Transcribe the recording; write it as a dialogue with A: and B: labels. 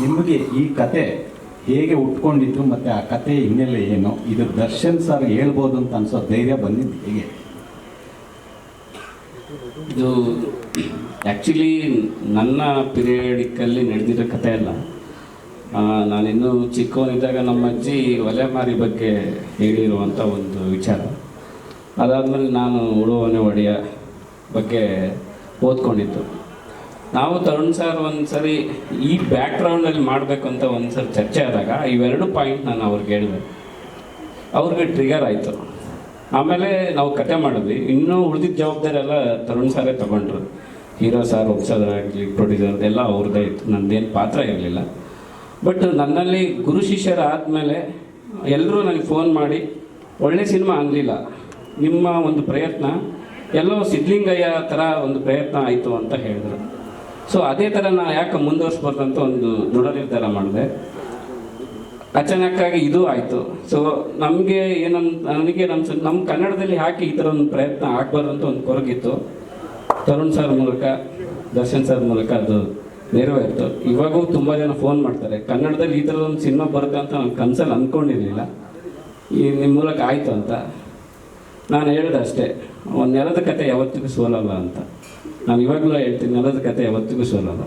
A: ನಿಮಗೆ ಈ ಕತೆ ಹೇಗೆ ಉಟ್ಕೊಂಡಿದ್ದು ಮತ್ತು ಆ ಕತೆ ಹಿನ್ನೆಲೆ ಏನು? ಇದು ದರ್ಶನ್ ಸರ್ ಹೇಳ್ಬೋದು ಅಂತ ಅನ್ಸೋ ಧೈರ್ಯ ಬಂದಿದ್ದು ಹೇಗೆ?
B: ಇದು ಆ್ಯಕ್ಚುಲಿ ನನ್ನ ಪೀರಿಯಡಿಕಲ್ಲಿ ನಡೆದಿರೋ ಕತೆ ಅಲ್ಲ. ನಾನಿನ್ನೂ ಚಿಕ್ಕವನಿದ್ದಾಗ ನಮ್ಮ ಅಜ್ಜಿ ಒಲೆ ಮಾರಿ ಬಗ್ಗೆ ಹೇಳಿರುವಂಥ ಒಂದು ವಿಚಾರ. ಅದಾದಮೇಲೆ ನಾನು ಉಳುವನೆ ಒಡೆಯ ಬಗ್ಗೆ ಓದ್ಕೊಂಡಿದ್ದು. ನಾವು ತರುಣ್ ಸರ್ ಒಂದು ಸರಿ ಈ ಬ್ಯಾಕ್ಗ್ರೌಂಡಲ್ಲಿ ಮಾಡಬೇಕು ಅಂತ ಒಂದು ಚರ್ಚೆ ಆದಾಗ ಇವೆರಡು ಪಾಯಿಂಟ್ ನಾನು ಅವ್ರಿಗೆ ಹೇಳಿದೆ. ಅವ್ರಿಗೆ ಟ್ರಿಗರ್ ಆಯಿತು. ಆಮೇಲೆ ನಾವು ಕತೆ ಮಾಡಿದ್ವಿ. ಇನ್ನೂ ಉಳಿದಿದ್ದ ಜವಾಬ್ದಾರಿ ಎಲ್ಲ ತರುಣ್ ಸಾರೇ ತಗೊಂಡ್ರು. ಹೀರೋ ಸಾರ್ ಒಪ್ಸೋದ್ರಾಗಲಿ ಪ್ರೊಡ್ಯೂಸರ್ ಎಲ್ಲ ಅವ್ರದ್ದೇ ಇತ್ತು. ನಂದೇನು ಪಾತ್ರ ಇರಲಿಲ್ಲ. ಬಟ್ ನನ್ನಲ್ಲಿ ಗುರು ಶಿಷ್ಯರ ಆದಮೇಲೆ ಎಲ್ಲರೂ ನನಗೆ ಫೋನ್ ಮಾಡಿ, ಒಳ್ಳೆ ಸಿನಿಮಾ ಆಗಲಿಲ್ಲ ನಿಮ್ಮ ಒಂದು ಪ್ರಯತ್ನ, ಎಲ್ಲೋ ಸಿದ್ಲಿಂಗಯ್ಯ ಥರ ಒಂದು ಪ್ರಯತ್ನ ಆಯಿತು ಅಂತ ಹೇಳಿದ್ರು. ಸೊ ಅದೇ ಥರ ನಾನು ಯಾಕೆ ಮುಂದುವರಿಸ್ಬಾರ್ದಂತ ಒಂದು ದೃಢ ನಿರ್ಧಾರ ಮಾಡಿದೆ. ಅಚಾನಕ್ಕಾಗಿ ಇದು ಆಯಿತು. ಸೊ ನಮಗೆ ಏನಂತ ನನಗೆ ನಮ್ಮ ನಮ್ಮ ಕನ್ನಡದಲ್ಲಿ ಯಾಕೆ ಈ ಥರ ಒಂದು ಪ್ರಯತ್ನ ಆಗಬಾರ್ದು ಅಂತ ಒಂದು ಕೊರಗಿತ್ತು. ತರುಣ್ ಸರ್ ಮೂಲಕ, ದರ್ಶನ್ ಸರ್ ಮೂಲಕ ಅದು ನೆರವೇರಿತು. ಇವಾಗೂ ತುಂಬ ಜನ ಫೋನ್ ಮಾಡ್ತಾರೆ. ಕನ್ನಡದಲ್ಲಿ ಈ ಥರದ ಒಂದು ಸಿನಿಮಾ ಬರುತ್ತೆ ಅಂತ ನಾನು ಕನಸಲ್ಲಿ ಅಂದ್ಕೊಂಡಿರಲಿಲ್ಲ ಈ ನಿಮ್ಮ ಮೂಲಕ ಆಯಿತು ಅಂತ. ನಾನು ಹೇಳಿದೆ ಅಷ್ಟೇ. ಒಂದು ನೆಲದ ಕತೆ ಯಾವತ್ತಿಗೂ ಸೋಲಲ್ಲ ಅಂತ. ನಾನು ಇವಾಗಲೂ ಹೇಳ್ತೀನಿ ನೆಲದ ಕತೆ ಯಾವತ್ತಿಗೂ ಸೋಲಲ್ಲ